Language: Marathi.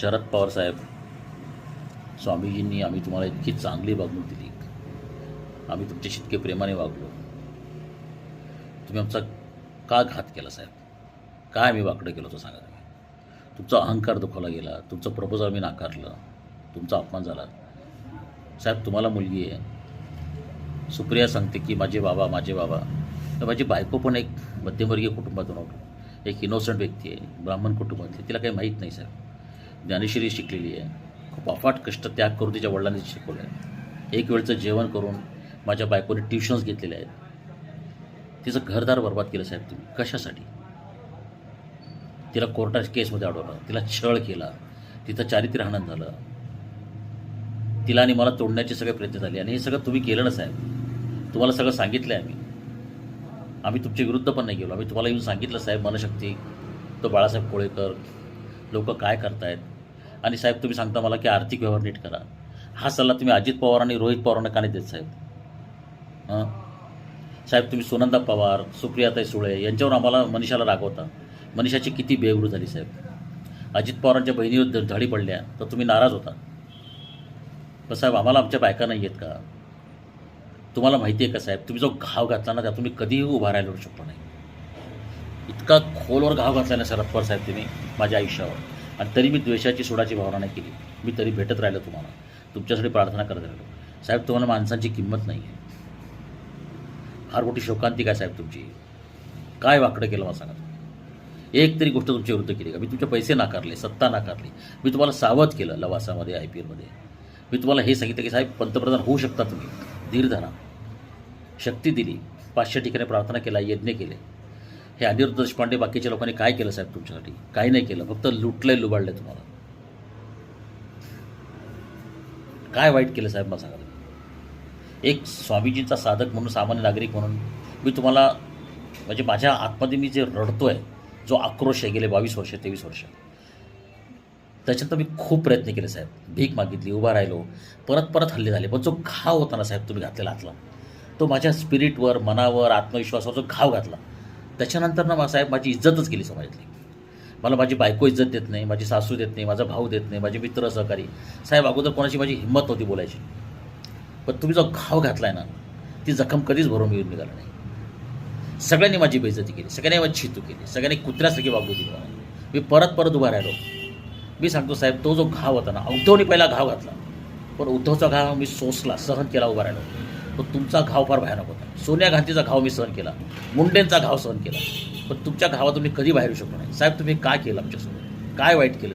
शरद पवार साहेब स्वामीजींनी आम्ही तुम्हाला इतकी चांगली वागणूक दिली. आम्ही तुमच्याशी इतके प्रेमाने वागलो. तुम्ही आमचा का घात केला साहेब? काय आम्ही वाकडं केलं होतं सांगा तुम्ही? तुमचा अहंकार दुखावला गेला तुमचं प्रपोजल आम्ही नाकारलं तुमचा अपमान झाला. साहेब तुम्हाला मुलगी आहे. सुप्रिया सांगते की माझे बाबा माझे बाबा. तर माझी बायको पण एक मध्यमवर्गीय कुटुंबातून एक इनोसंट व्यक्ती आहे ब्राह्मण कुटुंबातली. तिला काही माहीत नाही साहेब. ज्ञानेश्वरी शिकलेली आहे. खूप अफाट कष्ट त्याग करून तिच्या वडिलांनी शिकवलं आहे. एक वेळचं जेवण करून माझ्या बायकोने ट्युशन्स घेतलेले आहेत. तिचं घरदार बर्बाद केलं साहेब तुम्ही. कशासाठी? तिला कोर्टाच्या केसमध्ये अडवलं. तिला छळ केला. तिथं चारित्र्यहनन झालं. तिला आणि मला तोडण्याचे सगळे प्रयत्न झाले. आणि हे सगळं तुम्ही केलं ना साहेब? तुम्हाला सगळं सांगितलं आहे आम्ही. आम्ही तुमच्या विरुद्ध पण नाही गेलो. आम्ही तुम्हाला येऊन सांगितलं साहेब मनशक्ती तो बाळासाहेब कोळेकर लोक काय करतायत? आणि साहेब तुम्ही सांगता मला की आर्थिक व्यवहार नीट करा. हा सल्ला तुम्ही अजित पवार आणि रोहित पवारांना का नाही देत साहेब? हां? साहेब तुम्ही सुनंदा पवार सुप्रियाताई सुळे यांच्यावर आम्हाला मनीषाला रागवता. मनीषाची किती बेवरू झाली साहेब. अजित पवारांच्या बहिणीवर धडी पडल्या तर तुम्ही नाराज होता. पण साहेब आम्हाला आमच्या बायका नाही आहेत का? तुम्हाला माहिती आहे का साहेब तुम्ही जो घाव घातला ना त्या तुम्ही कधीही उभा राहिलो शकलो नाही. इतका खोलवर घाव घातला ना शरद पवार साहेब तुम्ही माझ्या आयुष्यावर. आणि तरी मी द्वेषाची सोडाची भावना नाही केली. मी तरी भेटत राहिलो तुम्हाला. तुमच्यासाठी प्रार्थना करत राहिलो. साहेब तुम्हाला माणसांची किंमत नाही आहे फार मोठी शोकांती काय साहेब तुमची? काय वाकडं केलं मला सांगा तुम्ही. एक तरी गोष्ट तुमच्या विरुद्ध केली का? मी तुमचे पैसे नाकारले सत्ता नाकारली. मी तुम्हाला सावध केलं लवासामध्ये आय पी एलमध्ये. मी तुम्हाला हे सांगितलं की साहेब पंतप्रधान होऊ शकता तुम्ही. धीर धरा. शक्ती दिली. पाचशे ठिकाणी प्रार्थना केला यज्ञ केले. हे अनिरुद्ध देशपांडे बाकीच्या लोकांनी काय केलं साहेब तुमच्यासाठी? काही नाही केलं. फक्त लुटलंय लुबाडलंय तुम्हाला. काय वाईट केलं साहेब मला सांगा एक स्वामीजींचा साधक म्हणून सामान्य नागरिक म्हणून मी तुम्हाला म्हणजे माझ्या आतमध्ये मी जे रडतो आहे जो आक्रोश आहे गेले बावीस वर्ष तेवीस वर्ष. त्याच्यात मी खूप प्रयत्न केले साहेब. भीक मागितली उभा राहिलो परत परत हल्ले झाले. पण जो घाव होता ना साहेब तुम्ही घातलेला हातला तो माझ्या स्पिरिटवर मनावर आत्मविश्वासावर जो घाव घातला त्याच्यानंतर ना साहेब माझी इज्जतच गेली समाजातली. मला माझी बायको इज्जत देत नाही माझी सासू देत नाही माझा भाऊ देत नाही माझे मित्र सहकारी. साहेब अगोदर कोणाची माझी हिंमत नव्हती बोलायची. पण तुम्ही जो घाव घातला आहे ना ती जखम कधीच भरून मिळून निघाला नाही. सगळ्यांनी माझी बेइज्जती केली सगळ्यांनी माझी छितू केली सगळ्यांनी कुत्र्यासारखी वागणूक दिली मला. मी परत परत उभा राहिलो. मी सांगतो साहेब तो जो घाव होता ना उद्धवने पहिला घाव घातला. पण उद्धवचा घाव मी सोसला सहन केला उभा राहिलो. पण तुमचा घाव फार भयानक होता. सोनिया गांधीचा घाव मी सहन केला. मुंडेंचा घाव सहन केला. पण तुमच्या घावातून मी कधी बाहेर येऊ शकलो नाही. साहेब तुम्ही काय केलं आमच्यासोबत? काय वाईट केलं?